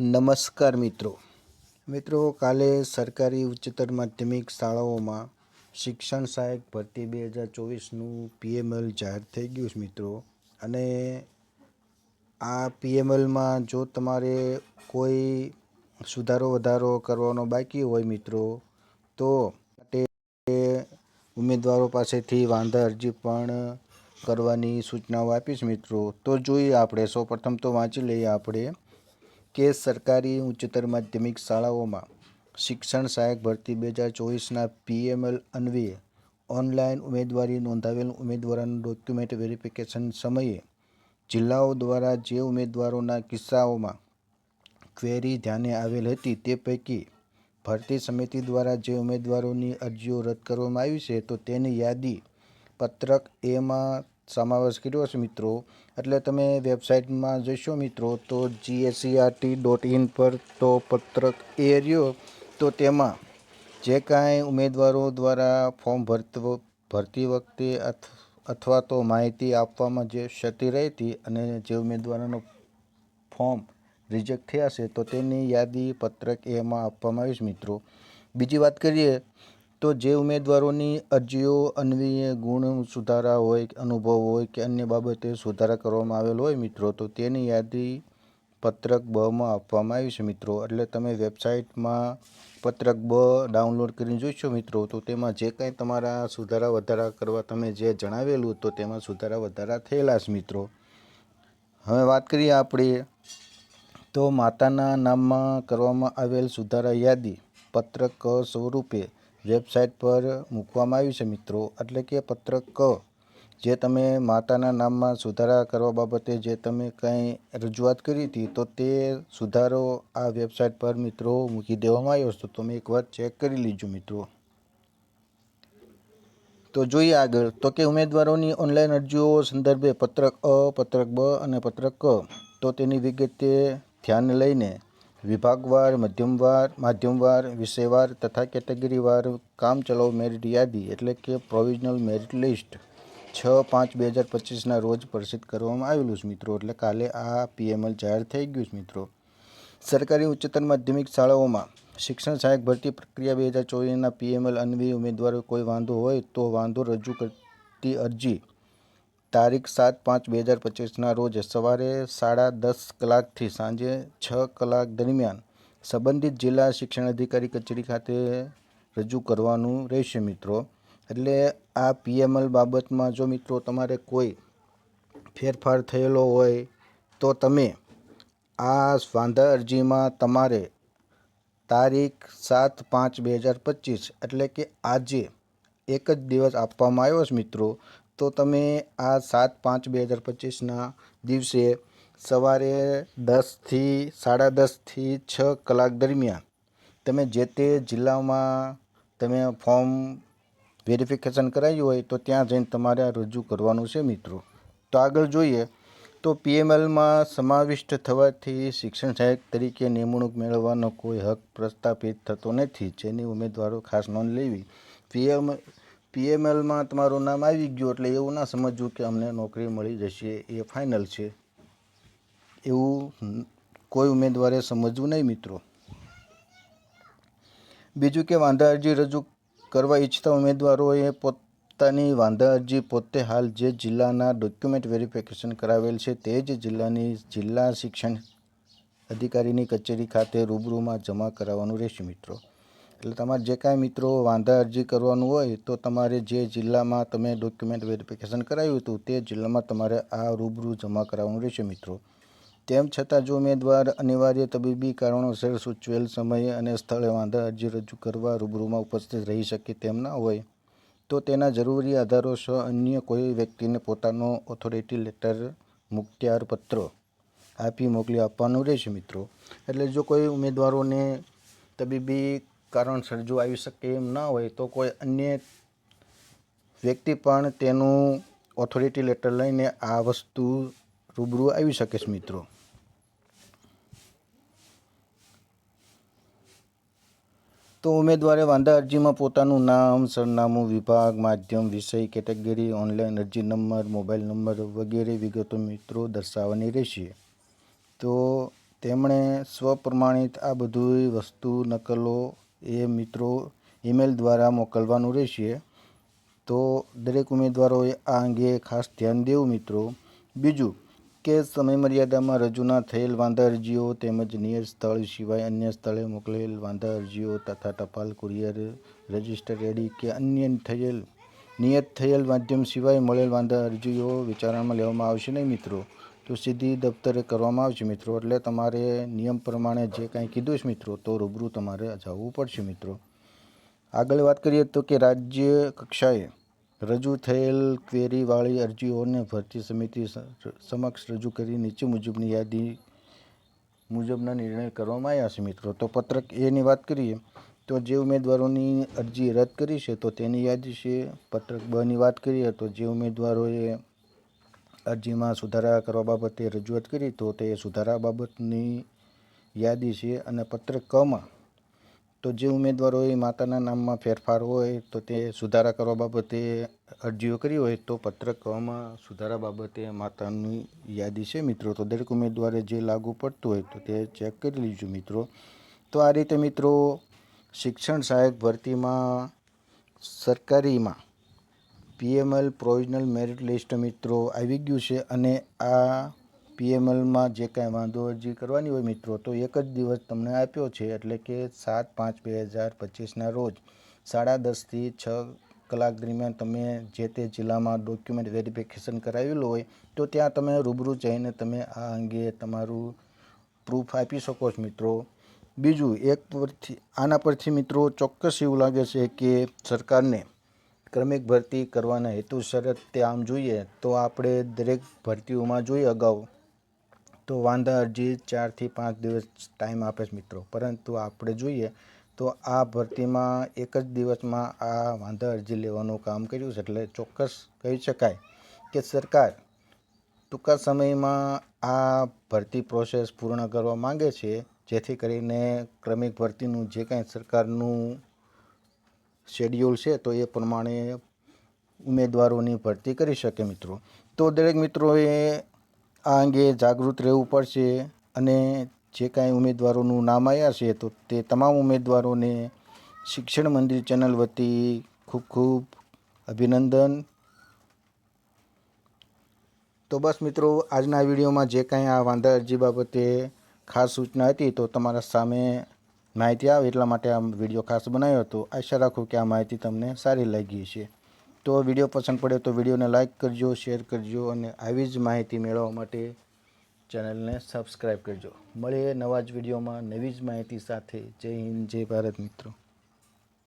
નમસ્કાર મિત્રો. મિત્રો, કાલે સરકારી ઉચ્ચતર માધ્યમિક શાળાઓમાં શિક્ષણ સહાયક ભરતી બે હજાર ચોવીસનું પીએમએલ જાહેર થઈ ગયું છે મિત્રો. અને આ પીએમએલમાં જો તમારે કોઈ સુધારો, વધારો કરવાનો બાકી હોય મિત્રો, તો માટે ઉમેદવારો પાસેથી વાંધા અરજી પણ કરવાની સૂચનાઓ આપીશ મિત્રો. તો જોઈએ આપણે. સૌપ્રથમ તો વાંચી લઈએ આપણે. કે સરકારી ઉચ્ચતર માધ્યમિક શાળાઓમાં શિક્ષણ સહાયક ભરતી બે હજાર ચોવીસના પીએમએલ અન્વયે ઓનલાઈન ઉમેદવારી નોંધાવેલ ઉમેદવારોનું ડોક્યુમેન્ટ વેરિફિકેશન સમયે જિલ્લાઓ દ્વારા જે ઉમેદવારોના કિસ્સાઓમાં ક્વેરી ધ્યાને આવેલ હતી તે પૈકી ભરતી સમિતિ દ્વારા જે ઉમેદવારોની અરજીઓ રદ કરવામાં આવી છે તો તેની યાદી પત્રક એમાં સમાવેશ કર્યો છે મિત્રો. એટલે તમે વેબસાઇટમાં જશો મિત્રો, તો જીએસસીઆરટી ડોટ ઇન પર તો પત્રક એ રહ્યો. તો તેમાં જે કાંઈ ઉમેદવારો દ્વારા ફોર્મ ભરત ભરતી વખતે અથ, અથવા તો માહિતી આપવામાં જે ક્ષતિ રહી હતી અને જે ઉમેદવારોનો ફોર્મ રિજેક્ટ થયા છે તો તેની યાદી પત્રક એમાં આપવામાં આવી છે મિત્રો. બીજી વાત કરીએ તો જે ઉમેદવારોની અરજીઓ અન્વયે ગુણ સુધારા હોય, અનુભવ હોય કે અન્ય બાબતે સુધારા કરવામાં આવેલ હોય મિત્રો, તો તેની યાદી પત્રક બમાં આપવામાં આવી છે મિત્રો. એટલે તમે વેબસાઇટમાં પત્રક બ ડાઉનલોડ કરીને જોઈશો મિત્રો, તો તેમાં જે કાંઈ તમારા સુધારા વધારા કરવા તમે જે જણાવેલું તો તેમાં સુધારા વધારા થયેલા છે મિત્રો. હવે વાત કરીએ આપણે, તો માતાના નામમાં કરવામાં આવેલ સુધારા યાદી પત્રક સ્વરૂપે વેબસાઇટ પર મૂકવામાં આવી છે મિત્રો. એટલે કે પત્રક ક જે તમે માતાના નામમાં સુધારા કરવા બાબતે જે તમે કંઈ રજૂઆત કરી હતી, તો તે સુધારો આ વેબસાઇટ પર મિત્રો મૂકી દેવામાં આવ્યો હતો તમે એકવાર ચેક કરી લીજો મિત્રો. તો જોઈએ આગળ. તો કે ઉમેદવારોની ઓનલાઈન અરજીઓ સંદર્ભે પત્રક અ, પત્રક બ અને પત્રક ક. તો તેની વિગતે ધ્યાન લઈને વિભાગવાર, મધ્યમવાર, માધ્યમવાર, વિષયવાર તથા કેટેગરીવાર કામચલાઉ મેરિટ યાદી એટલે કે પ્રોવિઝનલ મેરિટ લિસ્ટ છ પાંચ બે હજાર પચીસના રોજ પ્રસિદ્ધ કરવામાં આવેલું છે મિત્રો. એટલે કાલે આ પીએમએલ જાહેર થઈ ગયું છે મિત્રો. સરકારી ઉચ્ચતર માધ્યમિક શાળાઓમાં શિક્ષણ સહાયક ભરતી પ્રક્રિયા બે હજાર ચોવીસના પીએમએલ અન્વયે ઉમેદવારો કોઈ વાંધો હોય તો વાંધો રજૂ કરતી અરજી તારીખ સાત પાંચ બે હજાર પચીસના રોજ સવારે સાડા દસ કલાકથી સાંજે છ કલાક દરમિયાન સંબંધિત જિલ્લા શિક્ષણ અધિકારી કચેરી ખાતે રજૂ કરવાનું રહેશે મિત્રો. એટલે આ પીએમએલ બાબતમાં જો મિત્રો તમારે કોઈ ફેરફાર થયેલો હોય તો તમે આ વાંધા અરજીમાં તમારે તારીખ સાત પાંચ બે હજાર પચીસ એટલે કે આજે એક જ દિવસ આપવામાં આવ્યો છે મિત્રો. તો તમે આ સાત પાંચ બે હજાર પચીસના દિવસે સવારે દસથી, સાડા દસથી છ કલાક દરમિયાન તમે જે તે જિલ્લામાં તમે ફોર્મ વેરિફિકેશન કરાવ્યું હોય તો ત્યાં જઈને તમારે રજૂ કરવાનું છે મિત્રો. તો આગળ જોઈએ તો પીએમએલમાં સમાવિષ્ટ થવાથી શિક્ષણ સહાયક તરીકે નિમણૂક મેળવવાનો કોઈ હક પ્રસ્થાપિત થતો નથી. જેની ઉમેદવારો ખાસ નોંધ લેવી. પીએમ પીએમએલમાં તમારું નામ આવી ગયું એટલે એવું ના સમજવું કે અમને નોકરી મળી જશે, એ ફાઇનલ છે. એવું કોઈ ઉમેદવારે સમજવું નહીં મિત્રો. બીજું કે વાંધા અરજી રજૂ કરવા ઈચ્છતા ઉમેદવારોએ પોતાની વાંધા અરજી પોતે હાલ જે જિલ્લાના ડોક્યુમેન્ટ વેરિફિકેશન કરાવેલ છે તે જ જિલ્લાની જિલ્લા શિક્ષણ અધિકારીની કચેરી ખાતે રૂબરૂમાં જમા કરાવવાનું રહેશે મિત્રો. એટલે તમારે જે કાંઈ મિત્રો વાંધા અરજી કરવાનું હોય તો તમારે જે જિલ્લામાં તમે ડોક્યુમેન્ટ વેરિફિકેશન કરાવ્યું હતું તે જિલ્લામાં તમારે આ રૂબરૂ જમા કરાવવાનું રહેશે મિત્રો. તેમ છતાં જો ઉમેદવાર અનિવાર્ય તબીબી કારણોસર સૂચવેલ સમયે અને સ્થળે વાંધા અરજી રજૂ કરવા રૂબરૂમાં ઉપસ્થિત રહી શકે તેમ ના હોય, તો તેના જરૂરી આધારો સહ અન્ય કોઈ વ્યક્તિને પોતાનો ઓથોરિટી લેટર મુખત્યાર પત્ર આપી મોકલી આપવાનું રહેશે મિત્રો. એટલે જો કોઈ ઉમેદવારોને તબીબી કારણસર જો આવી શકે એમ ના હોય તો કોઈ અન્ય વ્યક્તિ પણ તેનું ઓથોરિટી લેટર લઈને આ વસ્તુ રૂબરૂ આવી શકે છે મિત્રો. તો ઉમેદવારે વાંધા અરજીમાં પોતાનું નામ, સરનામું, વિભાગ, માધ્યમ, વિષય, કેટેગરી ઓનલાઈન અરજી નંબર મોબાઈલ નંબર વગેરે વિગતો મિત્રો દર્શાવવાની રહેશે. તો તેમણે સ્વપ્રમાણિત આ બધી વસ્તુ, નકલો એ મિત્રો ઈમેલ દ્વારા મોકલવાનું રહેશે. તો દરેક ઉમેદવારોએ આ અંગે ખાસ ધ્યાન દેવું મિત્રો. બીજું, કે સમયમર્યાદામાં રજૂ ના થયેલ વાંધા અરજીઓ તેમજ નિયત સ્થળ સિવાય અન્ય સ્થળે મોકલેલ વાંધા અરજીઓ તથા ટપાલ કુરિયર રજિસ્ટર રેડી કે અન્ય થયેલ, નિયત થયેલ માધ્યમ સિવાય મળેલ વાંધા અરજીઓ વિચારણામાં લેવામાં આવશે નહીં મિત્રો. તો સીધી દફતરે કરવામાં આવશે મિત્રો. એટલે તમારે નિયમ પ્રમાણે જે કાંઈ કીધું છે મિત્રો, તો રૂબરૂ તમારે જવું પડશે મિત્રો. આગળ વાત કરીએ તો કે રાજ્ય કક્ષાએ રજૂ થયેલ ક્વેરીવાળી અરજીઓને ભરતી સમિતિ સમક્ષ રજૂ કરી નીચે મુજબની યાદી મુજબના નિર્ણય કરવામાં આવ્યા છે મિત્રો. તો પત્રક એની વાત કરીએ, તો જે ઉમેદવારોની અરજી રદ કરી છે, તો તેની યાદી છે. પત્રક બની વાત કરીએ, તો જે ઉમેદવારોએ અરજીમાં સુધારા કરવા બાબતે રજૂઆત કરી, તો તે સુધારા બાબતની યાદી છે અને પત્ર કમાં તો જે ઉમેદવારોએ માતાના નામમાં ફેરફાર હોય, તો તે સુધારા કરવા બાબતે અરજીઓ કરી હોય, તો પત્ર કમાં સુધારા બાબતે માતાની યાદી છે મિત્રો. તો દરેક ઉમેદવારે જે લાગુ પડતું હોય, તો તે ચેક કરી લીજો મિત્રો. તો આ રીતે મિત્રો, શિક્ષણ સહાયક ભરતીમાં સરકારીમાં પીએમએલ પ્રોવિઝનલ મેરિટ લિસ્ટ મિત્રો આવી ગયું છે અને આ પીએમએલમાં જે કાંઈ વાંધો અરજી કરવાની હોય મિત્રો, તો એક જ દિવસ તમને આપ્યો છે એટલે કે સાત પાંચ બે હજાર પચીસના રોજ. સાડા દસથી છ કલાક દરમિયાન તમે જે તે જિલ્લામાં ડોક્યુમેન્ટ વેરિફિકેશન કરાવેલું હોય, તો ત્યાં તમે રૂબરૂ જઈને તમે આ અંગે તમારું પ્રૂફ આપી શકો છો મિત્રો. બીજું, એક પરથી, આના પરથી મિત્રો ચોક્કસ એવું લાગે છે કે સરકારને ક્રમિક ભરતી કરવાના હેતુસર શરત તે આમ જોઈએ તો આપણે દરેક ભરતીઓમાં જોઈએ અગાઉ. તો વાંધા અરજી ચારથી પાંચ દિવસ ટાઈમ આપે છે મિત્રો. પરંતુ આપણે જોઈએ તો આ ભરતીમાં એક જ દિવસમાં આ વાંધા અરજી લેવાનું કામ કર્યું છે. એટલે ચોક્કસ કહી શકાય કે સરકાર ટૂંકા સમયમાં આ ભરતી પ્રોસેસ પૂર્ણ કરવા માંગે છે. જેથી કરીને ક્રમિક ભરતીનું જે કાંઈ સરકારનું શેડ્યુલ છે, તો એ પ્રમાણે ઉમેદવારોની ભરતી કરી શકે મિત્રો. તો દરેક મિત્રોએ આ અંગે જાગૃત રહેવું પડશે અને જે કાંઈ ઉમેદવારોનું નામ આવ્યા છે, તો તે તમામ ઉમેદવારોને શિક્ષણ મંદિર ચેનલ વતી ખૂબ ખૂબ અભિનંદન. તો બસ મિત્રો, આજના વિડીયોમાં જે કાંઈ આ વાંધા અરજી બાબતે ખાસ સૂચના હતી, તો તમારા સામે માહિતી આવે એટલા માટે આ વીડિયો ખાસ બનાવ્યો હતો. આશા રાખું કે આ માહિતી તમને સારી લાગી છે તો વીડિયો પસંદ પડે તો વિડીયોને લાઇક કરજો, શેર કરજો અને આવી જ માહિતી મેળવવા માટે ચેનલને સબસ્ક્રાઈબ કરજો. મળીએ નવા જ વિડીયોમાં નવી જ માહિતી સાથે. જય હિન્દ, જય ભારત મિત્રો.